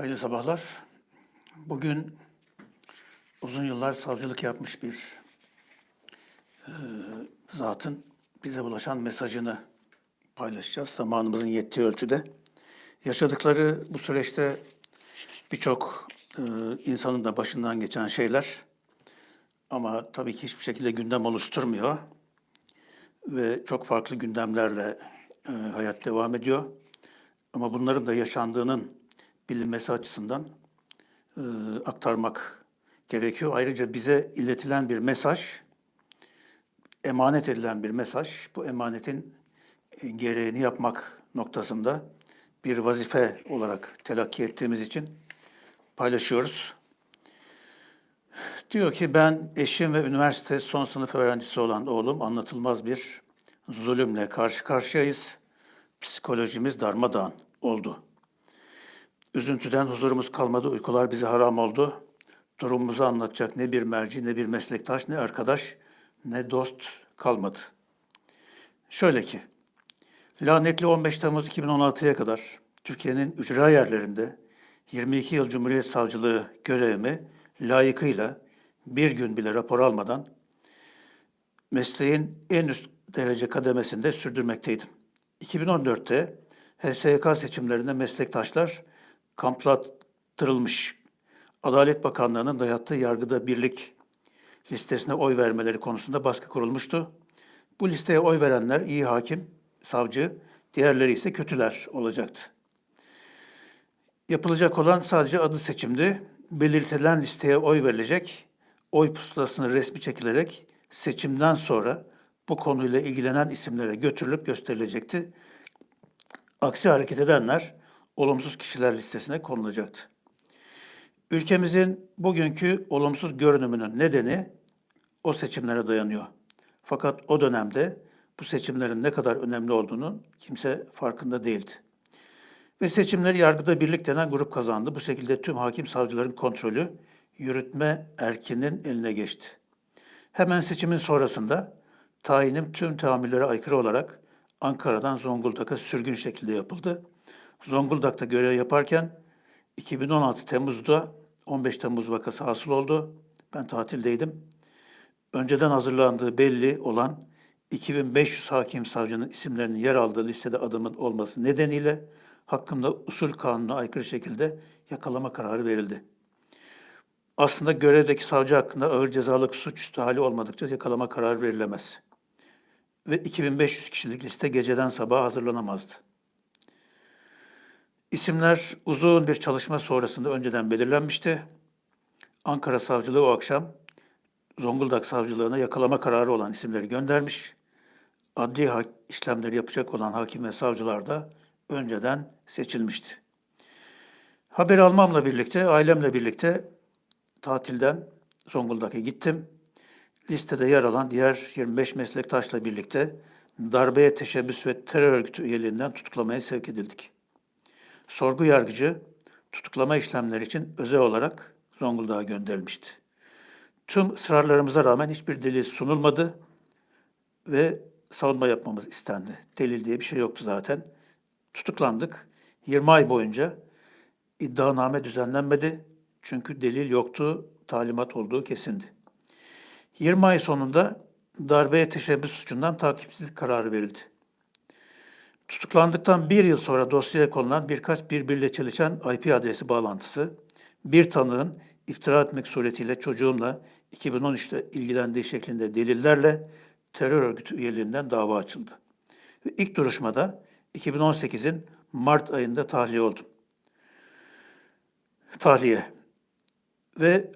Hayırlı sabahlar. Bugün uzun yıllar savcılık yapmış bir e, zatın bize ulaşan mesajını paylaşacağız zamanımızın yettiği ölçüde. Yaşadıkları bu süreçte birçok e, insanın da başından geçen şeyler ama tabii ki hiçbir şekilde gündem oluşturmuyor ve çok farklı gündemlerle e, hayat devam ediyor. Ama bunların da yaşandığının bilinmesi açısından e, aktarmak gerekiyor. Ayrıca bize iletilen bir mesaj, emanet edilen bir mesaj, bu emanetin gereğini yapmak noktasında bir vazife olarak telakki ettiğimiz için paylaşıyoruz. Diyor ki ben eşim ve üniversite son sınıf öğrencisi olan oğlum anlatılmaz bir zulümle karşı karşıyayız. Psikolojimiz darmadağın oldu. Üzüntüden huzurumuz kalmadı, uykular bize haram oldu. Durumumuzu anlatacak ne bir merci, ne bir meslektaş, ne arkadaş, ne dost kalmadı. Şöyle ki, lanetli 15 Temmuz 2016'ya kadar Türkiye'nin ücra yerlerinde 22 yıl Cumhuriyet Savcılığı görevimi layıkıyla bir gün bile rapor almadan mesleğin en üst derece kademesinde sürdürmekteydim. 2014'te HSYK seçimlerinde meslektaşlar kamplattırılmış. Adalet Bakanlığı'nın dayattığı yargıda birlik listesine oy vermeleri konusunda baskı kurulmuştu. Bu listeye oy verenler iyi hakim, savcı, diğerleri ise kötüler olacaktı. Yapılacak olan sadece adı seçimdi. Belirtilen listeye oy verilecek, oy pusulasını resmi çekilerek seçimden sonra bu konuyla ilgilenen isimlere götürülüp gösterilecekti. Aksi hareket edenler olumsuz kişiler listesine konulacaktı. Ülkemizin bugünkü olumsuz görünümünün nedeni o seçimlere dayanıyor. Fakat o dönemde bu seçimlerin ne kadar önemli olduğunu kimse farkında değildi. Ve seçimleri yargıda birlik denen grup kazandı. Bu şekilde tüm hakim savcıların kontrolü yürütme erkinin eline geçti. Hemen seçimin sonrasında tayinim tüm tahammüllere aykırı olarak Ankara'dan Zonguldak'a sürgün şekilde yapıldı. Zonguldak'ta görev yaparken 2016 Temmuz'da 15 Temmuz vakası hasıl oldu. Ben tatildeydim. Önceden hazırlandığı belli olan 2500 hakim savcının isimlerinin yer aldığı listede adımın olması nedeniyle hakkımda usul kanununa aykırı şekilde yakalama kararı verildi. Aslında görevdeki savcı hakkında ağır cezalık suçüstü hali olmadıkça yakalama kararı verilemez. Ve 2500 kişilik liste geceden sabaha hazırlanamazdı. İsimler uzun bir çalışma sonrasında önceden belirlenmişti. Ankara Savcılığı o akşam Zonguldak Savcılığına yakalama kararı olan isimleri göndermiş. Adli işlemleri yapacak olan hakim ve savcılar da önceden seçilmişti. Haber almamla birlikte, ailemle birlikte tatilden Zonguldak'a gittim. Listede yer alan diğer 25 meslektaşla birlikte darbeye teşebbüs ve terör örgütü üyeliğinden tutuklamaya sevk edildik. Sorgu yargıcı tutuklama işlemleri için özel olarak Zonguldak'a gönderilmişti. Tüm ısrarlarımıza rağmen hiçbir delil sunulmadı ve savunma yapmamız istendi. Delil diye bir şey yoktu zaten. Tutuklandık. 20 ay boyunca iddianame düzenlenmedi. Çünkü delil yoktu, talimat olduğu kesindi. 20 ay sonunda darbeye teşebbüs suçundan takipsizlik kararı verildi. Tutuklandıktan bir yıl sonra dosyaya konulan birkaç birbiriyle çelişen IP adresi bağlantısı, bir tanığın iftira etmek suretiyle çocuğumla 2013'te ilgilendiği şeklinde delillerle terör örgütü üyeliğinden dava açıldı. Ve ilk duruşmada 2018'in Mart ayında tahliye oldum. Tahliye. Ve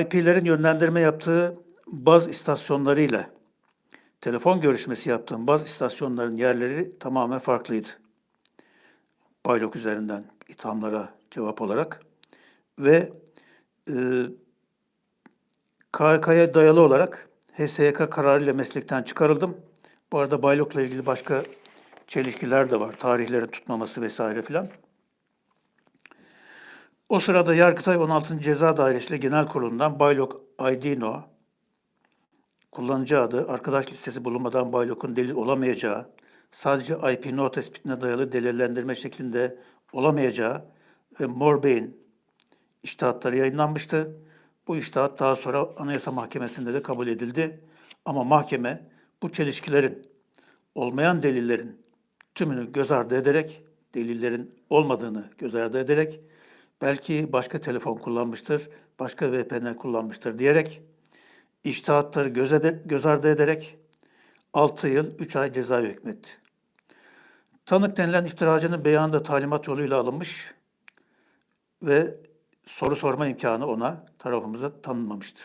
IP'lerin yönlendirme yaptığı baz istasyonlarıyla telefon görüşmesi yaptığım baz istasyonların yerleri tamamen farklıydı. Baylok üzerinden ithamlara cevap olarak ve e, KHK'ya dayalı olarak HSYK kararıyla meslekten çıkarıldım. Bu arada Baylok'la ilgili başka çelişkiler de var. Tarihleri tutmaması vesaire filan. O sırada Yargıtay 16. Ceza Dairesi Genel Kurulu'ndan Baylok Aydino, kullanıcı adı, arkadaş listesi bulunmadan Baylok'un delil olamayacağı, sadece IP no tespitine dayalı delillendirme şeklinde olamayacağı ve Mor Bey'in iştahatları yayınlanmıştı. Bu iştahat daha sonra Anayasa Mahkemesi'nde de kabul edildi. Ama mahkeme bu çelişkilerin, olmayan delillerin tümünü göz ardı ederek, delillerin olmadığını göz ardı ederek, belki başka telefon kullanmıştır, başka VPN kullanmıştır diyerek, iştahatları göz, ede- göz ardı ederek 6 yıl 3 ay ceza hükmetti. Tanık denilen iftiracının beyanı da talimat yoluyla alınmış ve soru sorma imkanı ona tarafımıza tanınmamıştı.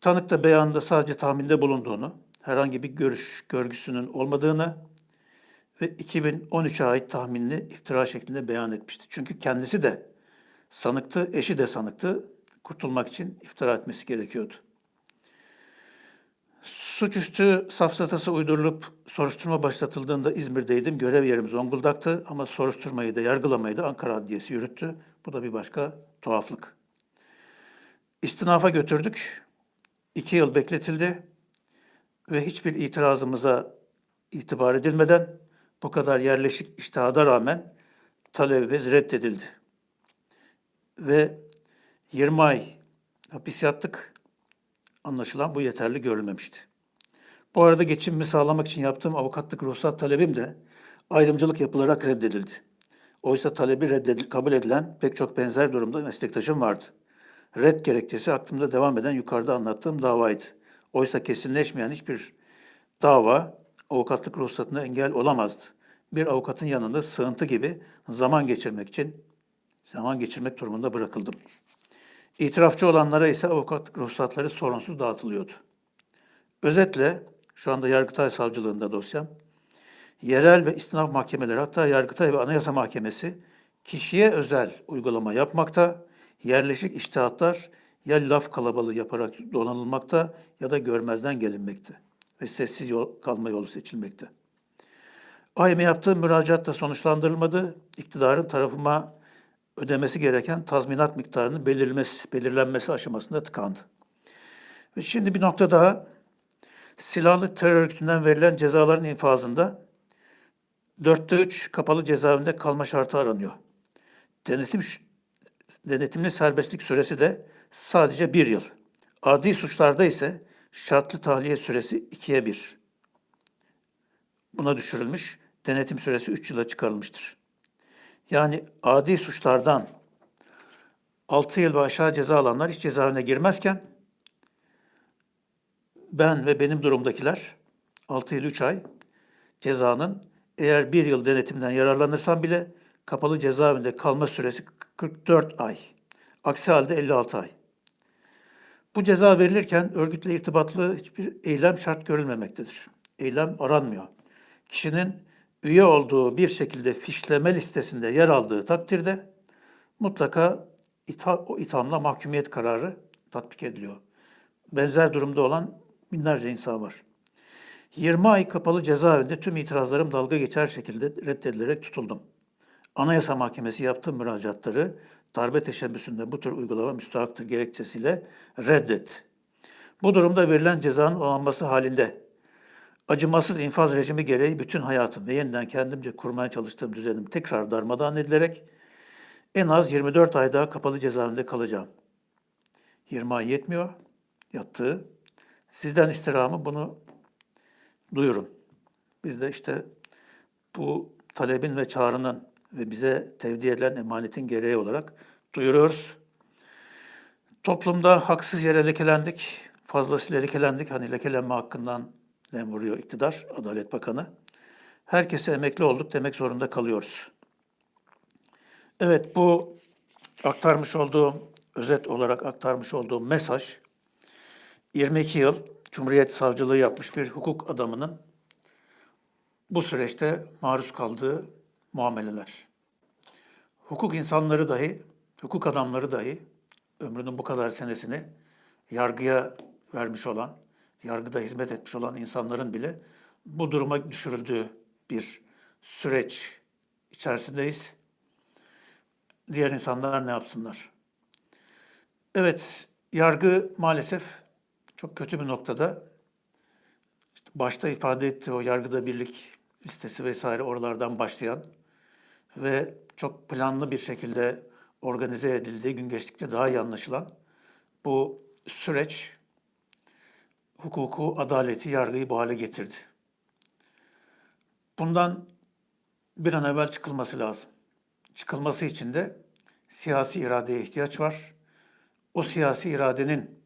Tanık da beyanında sadece tahminde bulunduğunu, herhangi bir görüş görgüsünün olmadığını ve 2013'e ait tahminini iftira şeklinde beyan etmişti. Çünkü kendisi de sanıktı, eşi de sanıktı. Kurtulmak için iftira etmesi gerekiyordu. Suçüstü safsatası uydurulup soruşturma başlatıldığında İzmir'deydim. Görev yerim Zonguldak'tı ama soruşturmayı da yargılamayı da Ankara Adliyesi yürüttü. Bu da bir başka tuhaflık. İstinafa götürdük. İki yıl bekletildi ve hiçbir itirazımıza itibar edilmeden bu kadar yerleşik iştihada rağmen talebimiz reddedildi. Ve 20 ay hapis yattık. Anlaşılan bu yeterli görülmemişti. Bu arada geçimimi sağlamak için yaptığım avukatlık ruhsat talebim de ayrımcılık yapılarak reddedildi. Oysa talebi reddedil, kabul edilen pek çok benzer durumda meslektaşım vardı. Red gerekçesi aklımda devam eden yukarıda anlattığım davaydı. Oysa kesinleşmeyen hiçbir dava avukatlık ruhsatına engel olamazdı. Bir avukatın yanında sığıntı gibi zaman geçirmek için zaman geçirmek durumunda bırakıldım. İtirafçı olanlara ise avukatlık ruhsatları sorunsuz dağıtılıyordu. Özetle şu anda Yargıtay Savcılığında dosyam. Yerel ve istinaf mahkemeleri hatta Yargıtay ve Anayasa Mahkemesi kişiye özel uygulama yapmakta, yerleşik iştihatlar ya laf kalabalığı yaparak donanılmakta ya da görmezden gelinmekte ve sessiz yol, kalma yolu seçilmekte. AYM'e yaptığım müracaat da sonuçlandırılmadı. İktidarın tarafıma ödemesi gereken tazminat miktarının belirlenmesi, belirlenmesi aşamasında tıkandı. Ve şimdi bir nokta daha. Silahlı terör örgütünden verilen cezaların infazında dörtte üç kapalı cezaevinde kalma şartı aranıyor. Denetim denetimli serbestlik süresi de sadece bir yıl. Adi suçlarda ise şartlı tahliye süresi ikiye bir. Buna düşürülmüş, denetim süresi üç yıla çıkarılmıştır. Yani adi suçlardan 6 yıl ve aşağı ceza alanlar hiç cezaevine girmezken ben ve benim durumdakiler 6 yıl 3 ay cezanın eğer bir yıl denetimden yararlanırsam bile kapalı cezaevinde kalma süresi 44 ay. Aksi halde 56 ay. Bu ceza verilirken örgütle irtibatlı hiçbir eylem şart görülmemektedir. Eylem aranmıyor. Kişinin üye olduğu bir şekilde fişleme listesinde yer aldığı takdirde mutlaka itha, o ithamla mahkumiyet kararı tatbik ediliyor. Benzer durumda olan binlerce insan var. 20 ay kapalı cezaevinde tüm itirazlarım dalga geçer şekilde reddedilerek tutuldum. Anayasa Mahkemesi yaptığı müracaatları darbe teşebbüsünde bu tür uygulama müstahaktır gerekçesiyle reddet. Bu durumda verilen cezanın onanması halinde acımasız infaz rejimi gereği bütün hayatım ve yeniden kendimce kurmaya çalıştığım düzenim tekrar darmadağın edilerek en az 24 ay daha kapalı cezaevinde kalacağım. 20 ay yetmiyor yattığı. Sizden istirhamı bunu duyurun. Biz de işte bu talebin ve çağrının ve bize tevdi edilen emanetin gereği olarak duyuruyoruz. Toplumda haksız yere lekelendik, fazlasıyla lekelendik. Hani lekelenme hakkından dem vuruyor iktidar, Adalet Bakanı. Herkese emekli olduk demek zorunda kalıyoruz. Evet bu aktarmış olduğum, özet olarak aktarmış olduğum mesaj 22 yıl Cumhuriyet Savcılığı yapmış bir hukuk adamının bu süreçte maruz kaldığı muameleler. Hukuk insanları dahi, hukuk adamları dahi ömrünün bu kadar senesini yargıya vermiş olan, yargıda hizmet etmiş olan insanların bile bu duruma düşürüldüğü bir süreç içerisindeyiz. Diğer insanlar ne yapsınlar? Evet, yargı maalesef çok kötü bir noktada. İşte başta ifade ettiği o yargıda birlik listesi vesaire oralardan başlayan ve çok planlı bir şekilde organize edildiği gün geçtikçe daha iyi anlaşılan bu süreç hukuku, adaleti, yargıyı bu hale getirdi. Bundan bir an evvel çıkılması lazım. Çıkılması için de siyasi iradeye ihtiyaç var. O siyasi iradenin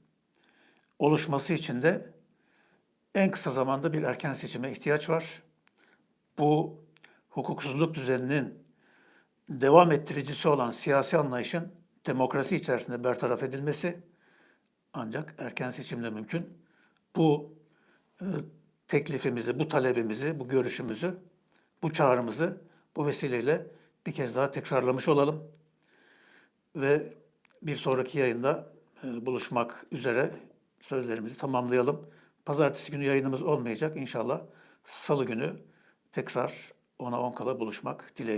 oluşması için de en kısa zamanda bir erken seçime ihtiyaç var. Bu hukuksuzluk düzeninin devam ettiricisi olan siyasi anlayışın demokrasi içerisinde bertaraf edilmesi ancak erken seçimle mümkün. Bu e, teklifimizi, bu talebimizi, bu görüşümüzü, bu çağrımızı bu vesileyle bir kez daha tekrarlamış olalım. Ve bir sonraki yayında e, buluşmak üzere sözlerimizi tamamlayalım. Pazartesi günü yayınımız olmayacak. İnşallah salı günü tekrar 10'a 10 kala buluşmak dileğiyle.